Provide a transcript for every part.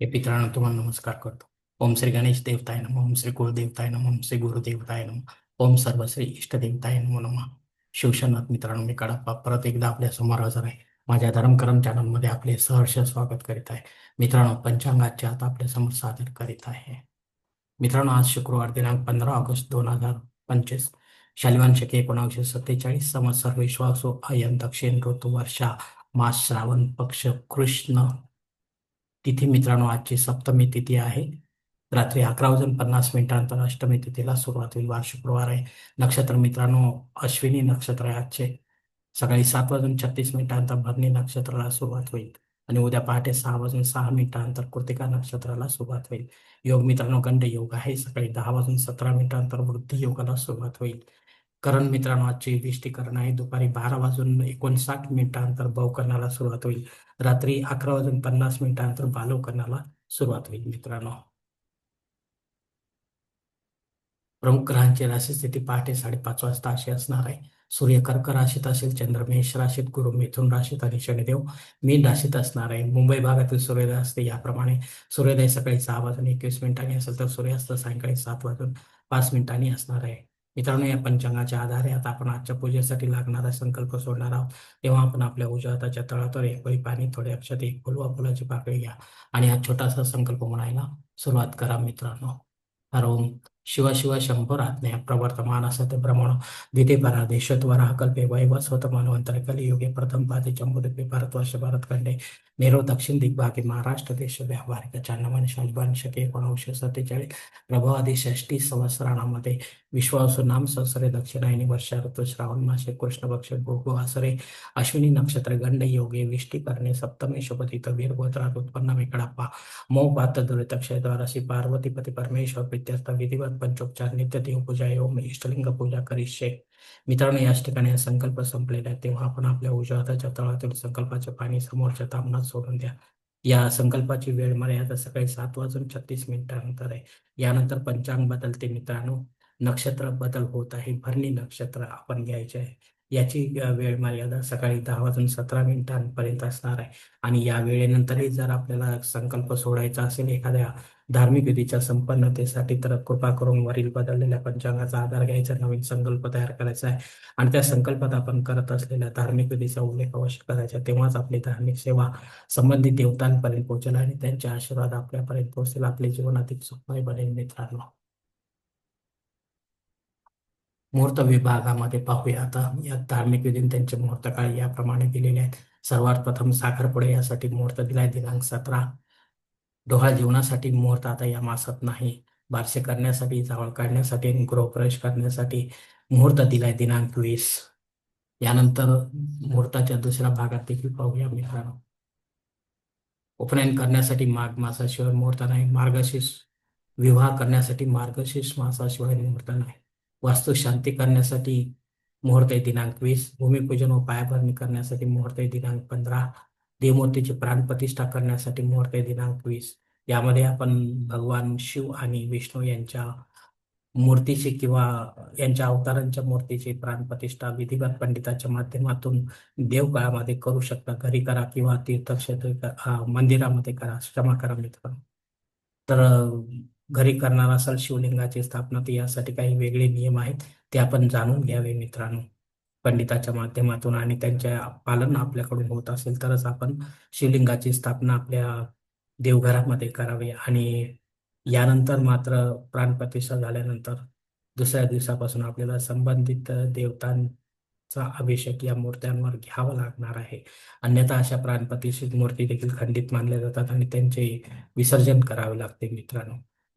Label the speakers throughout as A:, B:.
A: हे पित्रांना तुम्हाला नमस्कार करतो. ओम श्री गणेश देवताय नम ओम श्री कुलदेवताय नम ओम श्री गुरुदेवताय नम ओम सर्व श्री इष्टदेवताय नमो नम. शिवशनाथ मित्रांनो मी कडप्पा परत एकदा आपल्यासमोर हजर आहे. माझ्या धर्मकरम चॅनलमध्ये आपले सहर्ष स्वागत करीत आहे. मित्रांनो पंचांगाचे आता आपल्यासमोर सादर करीत आहे. मित्रांनो आज शुक्रवार दिनांक पंधरा ऑगस्ट दोन हजार पंचवीस. शालिवान शके एकोणावीसशे सत्तेचाळीस संवत्सर विश्वासो अयन दक्षिण ऋतू वर्षा मास श्रावण पक्ष कृष्ण तिथी मित्रांनो आजची सप्तमी तिथी आहे. रात्री अकरा वाजून पन्नास मिनिटांतर अष्टमी तिथीला सुरुवात होईल. वार शुक्रवार आहे. नक्षत्र मित्रांनो अश्विनी नक्षत्र आहे आजचे. सकाळी सात वाजून छत्तीस मिनिटांतर भरणी नक्षत्राला सुरुवात होईल आणि उद्या पहाटे सहा वाजून सहा मिनिटांतर कृतिका नक्षत्राला सुरुवात होईल. योग मित्रांनो गंड योग आहे. सकाळी दहा वाजून सतरा मिनिटांतर वृद्धी योगाला सुरुवात होईल. करण मित्रांनो आजची विष्टीकरण आहे. दुपारी बारा वाजून एकोणसाठ मिनिटांनंतर भवकरणाला सुरुवात होईल. रात्री अकरा वाजून पन्नास मिनिटांनंतर बालवकर्णाला सुरुवात होईल मित्रांनो. प्रमुख ग्रहांची राशी स्थिती पहाटे साडेपाच वाजता अशी असणार आहे. सूर्य कर्क राशीत असेल चंद्र मेष राशीत गुरु मिथुन राशीत आणि शनिदेव मीन राशीत असणार आहे. मुंबई भागातील सूर्योदय असते याप्रमाणे. सूर्योदय सकाळी सहा वाजून एकवीस मिनिटांनी असेल तर सूर्यास्त सायंकाळी सात वाजून पाच मिनिटांनी असणार आहे. मित्रांनो या पंचांगाच्या आधारे आता आपण आजच्या पूजेसाठी लागणारा संकल्प सोडणार आहोत. तेव्हा आपण आपल्या उजव्या हाताच्या तळावर एक वळी पाणी थोड्या अक्षत एक फुल वा फुलाची पाकळी घ्या. आणि हा छोटासा संकल्प म्हणायला सुरुवात करा मित्रांनो. हर ओम. शिव शिव शंभराज्ञा प्रवर्तमान असते ब्रह्मण दिते परा देशत्वरा कल्पे वैवस्वत मनवंतर कलियुगे प्रथम पादे जम्बुद्वीपे भारतवर्ष भारतखंडे. नेरो दक्षिण दिग्भागे महाराष्ट्र देश व्यावहारिक चांदमान शालिबान शके एकोणीसशे सत्तेचाळीस प्रभावादी षष्टी संवत्सरामध्ये विश्वासू नाम संसरे दक्षिणायनी वर्षा ऋतू श्रावण मासे कृष्ण पक्ष भोगो आसरे. अश्विनी नक्षत्र गंड योगे विष्टी करणे सप्तमी शुभतीत वीर गोत्रात उत्पन्न विकडाप्पा मौ पात दुरित क्षयद्वारा श्री पार्वतीपती परमेश्वर प्रित्यर्थ विधिवत पंचोपचार नित्यदेव पूजा ओम इष्टलिंग पूजा करीशे मित्रांनो याच ठिकाणी संकल्प संपलेला आहे. तेव्हा आपण आपल्या उजव्या तळातील संकल्पाचे पाणी समोरच्या तामनात सोडून द्या. या संकल्पाची वेळ मर्यादा सकाळी सात वाजून छत्तीस मिनिटानंतर आहे. यानंतर पंचांग बदलते मित्रांनो. नक्षत्र बदल होत आहे. भरणी नक्षत्र आपण घ्यायचे आहे. याची वेळ मर्यादा सकाळी दहा वाजून सतरा मिनिटांपर्यंत असणार आहे. आणि या वेळेनंतरही जर आपल्याला संकल्प सोडायचा असेल एखाद्या धार्मिक विधीच्या संपन्नतेसाठी तर कृपा करून वरील बदललेल्या पंचांगाचा आधार घ्यायचा नवीन संकल्प तयार करायचा आहे. आणि त्या संकल्पात आपण करत असलेल्या धार्मिक विधीचा उल्लेख अवश्य करायचा तेव्हाच आपली धार्मिक सेवा संबंधित देवतांपर्यंत पोहोचेल आणि त्यांचे आशीर्वाद आपल्यापर्यंत पोहोचेल आपले जीवन अधिक सुखमय बनेल मित्रांनो. मुहूर्त विभागामध्ये पाहूया आता. या धार्मिक विधी त्यांचे मुहूर्त काळ याप्रमाणे दिलेले आहेत. सर्वात प्रथम साखरपुडे यासाठी मुहूर्त दिलाय. दिनांक सतरा. डोहा जीवनासाठी मुहूर्त आता या मासात नाही. बारसे करण्यासाठी जावळ काढण्यासाठी गृहप्रवेश करण्यासाठी मुहूर्त दिलाय दिनांक वीस. यानंतर मुहूर्ताच्या दुसऱ्या भागात देखील पाहूया मित्रांनो. उपनयन करण्यासाठी माघ मासाशिवाय मुहूर्त नाही. मार्गशीर्ष विवाह करण्यासाठी मार्गशीर्ष मासाशिवाय मुहूर्त नाही. वास्तू शांती करण्यासाठी मुहूर्त दिनांक वीस. भूमिपूजन व पायाभरणी करण्यासाठी मुहूर्त दिनांक पंधरा. देवमूर्तीची प्राणप्रतिष्ठा करण्यासाठी मुहूर्त दिनांक वीस. यामध्ये आपण भगवान शिव आणि विष्णू यांच्या मूर्तीची किंवा यांच्या अवतारांच्या मूर्तीची प्राणप्रतिष्ठा विधिवत पंडिताच्या माध्यमातून देवकाळामध्ये करू शकता. घरी करा किंवा तीर्थक्षेत्र मंदिरामध्ये करा. क्षमा करा मित्र. तर घरी करणार असाल शिवलिंगाची स्थापना तर यासाठी काही वेगळे नियम आहेत ते आपण जाणून घ्यावे मित्रांनो. पंडिताच्या माध्यमातून आणि त्यांच्या पालन आपल्याकडून होत असेल तरच आपण शिवलिंगाची स्थापना आपल्या देवघरामध्ये करावी. आणि यानंतर मात्र प्राणप्रतिष्ठा झाल्यानंतर दुसऱ्या दिवसापासून आपल्याला संबंधित देवतांचा अभिषेक या मूर्त्यांवर घ्यावा लागणार आहे. अन्यथा अशा प्राणप्रतिष्ठित मूर्ती देखील खंडित मानल्या जातात आणि त्यांचे विसर्जन करावे लागते मित्रांनो.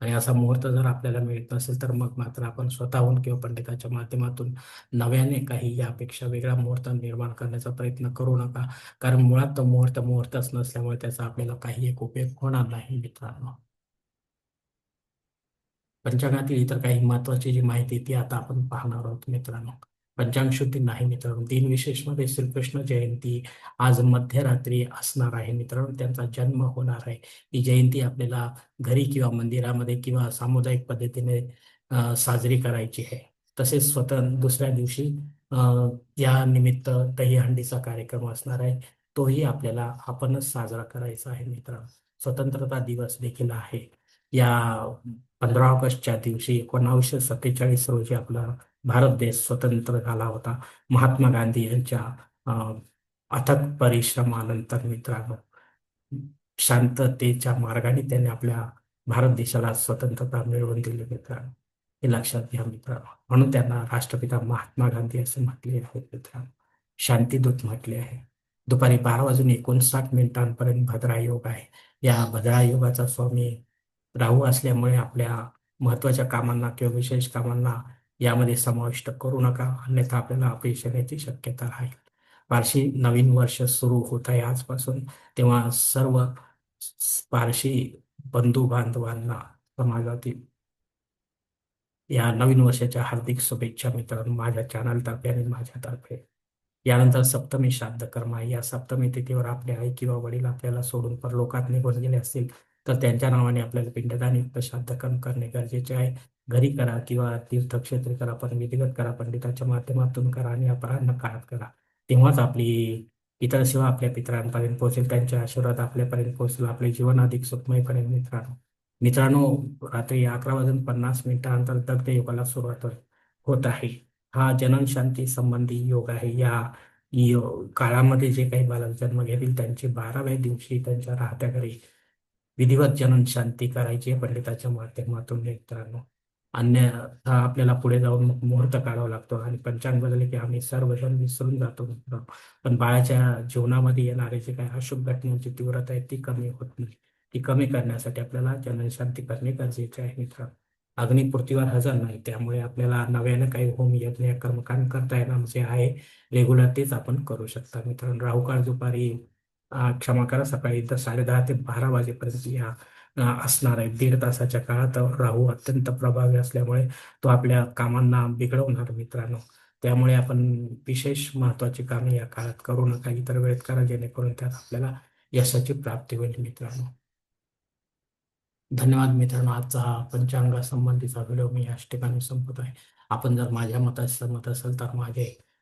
A: आणि असा मुहूर्त जर आपल्याला मिळत नसेल तर मग मात्र आपण स्वतःहून किंवा पंडिताच्या माध्यमातून नव्याने काही यापेक्षा वेगळा मुहूर्त निर्माण करण्याचा प्रयत्न करू नका. कारण मुळात तो मुहूर्त मुहूर्तच नसल्यामुळे त्याचा आपल्याला काही एक उपयोग होणार नाही मित्रांनो. पंचांगातील इतर काही महत्वाची जी माहिती ती आता आपण पाहणार आहोत मित्रांनो. पंचांग शुद्धी नाही मित्रांनो. दिनविशेषमध्ये श्रीकृष्ण जयंती आज मध्यरात्री असणार आहे मित्रांनो. त्यांचा जन्म होणार आहे. ही जयंती आपल्याला घरी किंवा मंदिरामध्ये किंवा सामुदायिक पद्धतीने साजरी करायची आहे. तसेच स्वतः दुसऱ्या दिवशी या निमित्त दहीहंडीचा कार्यक्रम असणार आहे. तोही आपल्याला आपणच साजरा करायचा आहे मित्रांनो. स्वतंत्रता दिवस देखील आहे. या पंधरा ऑगस्टच्या दिवशी एकोणावीसशे सत्तेचाळीस रोजी आपला भारत देश स्वतंत्र झाला होता. महात्मा गांधी यांच्या अथक परिश्रमानंतर मित्रांनो शांततेच्या मार्गाने त्यांनी आपल्या भारत देशाला स्वतंत्रता मिळवून दिली मित्रांनो. हे लक्षात घ्या मित्रांनो. म्हणून त्यांना राष्ट्रपिता महात्मा गांधी असे म्हटले आहे मित्रांनो. शांतीदूत म्हटले आहे. दुपारी बारा वाजून एकोणसाठ मिनिटांपर्यंत भद्रायोग आहे. या भद्रायोगाचा स्वामी राहू असल्यामुळे आपल्या महत्त्वाच्या कामांना किंवा विशेष कामांना यामध्ये समाविष्ट करू नका. अन्यथा आपल्याला अपयश येण्याची शक्यता राहील. पारशी नवीन वर्ष सुरू होत आहे आजपासून. तेव्हा सर्व पारशी बंधू बांधवांना समाजातील या नवीन वर्षाच्या हार्दिक शुभेच्छा मित्रांनो माझ्या चॅनलतर्फे आणि माझ्यातर्फे यानंतर सप्तमी श्राद्ध कर्म आहे. या सप्तमी तिथीवर आपले आई किंवा वडील आपल्याला सोडून परलोकात निघून गेले असतील तर त्यांच्या नावाने आपल्याला पिंडदान युक्त श्राद्ध करणे गरजेचे आहे. घरी करा किंवा तीर्थक्षेत्री करा पण विधिगत करा पंडिताच्या माध्यमातून करा आणि अपराह्न काळात करा. तेव्हाच आपली इतर सेवा आपल्या पित्रांपर्यंत पोहोचेल त्यांचे आशीर्वाद आपल्यापर्यंत पोहोचेल आपले जीवन अधिक सुखमयपर्यंत मित्रांनो. मित्रांनो रात्री अकरा वाजून पन्नास मिनिटानंतर दग्ध योगाला सुरुवात होत आहे. हा जनन शांती संबंधी योग आहे. या काळामध्ये जे काही बालक जन्म घेतील त्यांची बाराव्या दिवशी त्यांच्या राहत्या घरी विधिवत जनन शांती करायची आहे पंडिताच्या माध्यमातून मित्रांनो. अन्यथा आपल्याला पुढे जाऊन मग मुहूर्त काढावा लागतो आणि पंचांग बदलले की आम्ही सर्वजण विसरून जातो मित्रांनो. पण बाळाच्या जीवनामध्ये येणारे जे काही अशुभ घटनांची तीव्रता आहे ती कमी होत नाही. ती कमी करण्यासाठी आपल्याला जननशांती करणे गरजेचे आहे मित्रांनो. अग्नी पृथ्वीवर हजर नाही त्यामुळे आपल्याला नव्यानं काही होम यज्ञ कर्मकांड करता येणार जे आहे रेग्युलर तेच आपण करू शकता मित्रांनो. राहुकाळ दुपारी क्षमा करा. सकाळी तर साडेदहा ते बारा वाजेपर्यंत या असणार आहे. दीड तासाच्या काळात राहू अत्यंत प्रभावी असल्यामुळे तो आपल्या कामांना बिघडवणार मित्रांनो. त्यामुळे आपण विशेष महत्वाची कामे या काळात करू नका. इतर वेळेत करा जेणेकरून त्यात आपल्याला यशाची प्राप्ती होईल मित्रांनो. धन्यवाद मित्रांनो. आजचा हा पंचांगा संबंधीचा व्हिडिओ मी याच ठिकाणी संपत आहे आपण जर माझ्या मताशी सहमत असेल तर माझे